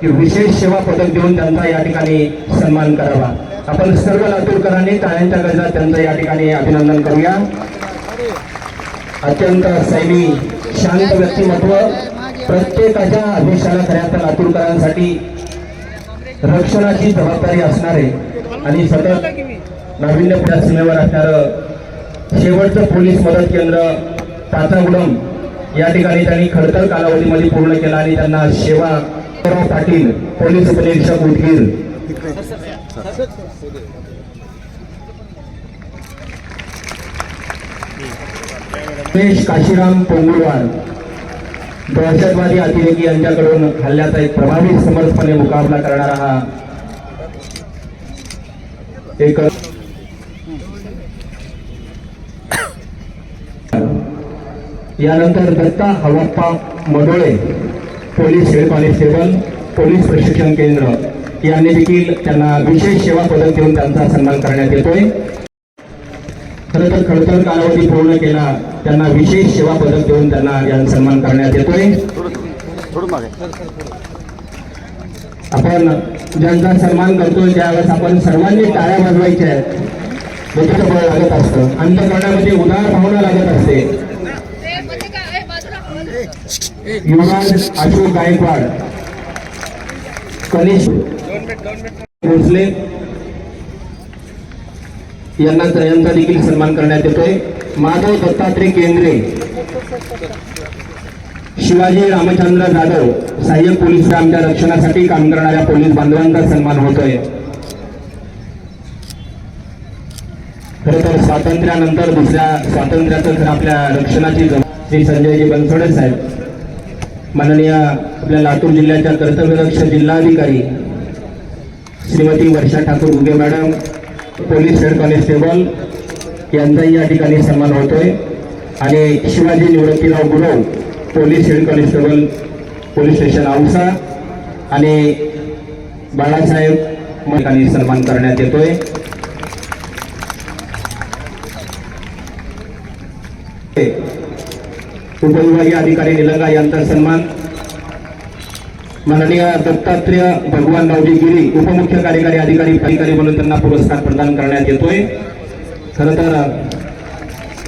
की विशेष सेवा पदक देऊन त्यांचा या ठिकाणी सन्मान करावा. आपण सर्व लातूरकरांनी टाळ्यांच्या गरजात त्यांचं या ठिकाणी अभिनंदन करूया. अत्यंत सैमी शांत व्यक्तिमत्व प्रत्येकाच्या अभिषाला खऱ्या तर लातूरकरांसाठी रक्षणाची जबाबदारी असणारे आणि सतत नाविन्यपूर्ण सीमेवर असणारं शेवटचं पोलीस मदत केंद्र तातागुडम या ठिकाणी त्यांनी खडतर कालावधीमध्ये पूर्ण केला आणि त्यांना सेवा पाटील पोलीस उपनिरीक्षक उदगीर. काशीराम पोंगुळवार दहशतवादी अतिरेकी यांच्याकडून हल्ल्याचा एक प्रभावी समर्थपणे मुकाबला करणारा हा एक यानंतर Datta Havappa Madole. Police head constable police प्रशिक्षण केंद्र यांनी देखील त्यांना विशेष सेवा पदक देऊन त्यांचा सन्मान करण्यात येतोय. खरं तर खडतर कालावधी पूर्ण केला त्यांना विशेष सेवा पदक देऊन त्यांना या सन्मान करण्यात येतोय. आपण ज्यांचा सन्मान करतोय त्यावेळेस आपण सर्वांनी टाळ्या वाजवायच्या आहेत. लागत असतं. अंतकरणामध्ये उदार भावना लागत असते युवराज अशोक गायकवाड कनिष भोसले यांना यांचा देखील सन्मान करण्यात येतोय. माधव दत्तात्रय केंद्रे शिवाजी रामचंद्र जाधव सहाय्यक पोलीस आमच्या रक्षणासाठी काम करणाऱ्या पोलीस बांधवांचा सन्मान होतोय. खरं तर स्वातंत्र्यानंतर दुसऱ्या स्वातंत्र्याचं खरं आपल्या रक्षणाची जबाबदारी श्री संजयजी बनसोडे साहेब माननीय आपल्या लातूर जिल्ह्याच्या कर्तव्यरक्ष जिल्हाधिकारी श्रीमती वर्षा ठाकूर उगे मॅडम पोलीस हेड कॉन्स्टेबल यांचाही या ठिकाणी सन्मान होतोय. आणि Shivaji Nivruttirao Gurav police head constable police station Ausa आणि बाळासाहेब ठिकाणी सन्मान करण्यात येतोय. उपविभागीय अधिकारी निलंगा यांचा सन्मान. माननीय दत्तात्रेय भगवान रावजी गिरी उपमुख्य कार्यकारी अधिकारी अधिकारी म्हणून त्यांना पुरस्कार प्रदान करण्यात येतोय. खरं तर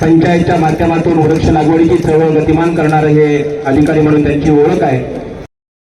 पंचायतच्या माध्यमातून वृक्ष लागवडीची चळवळ गतिमान करणारे हे अधिकारी म्हणून त्यांची ओळख आहे.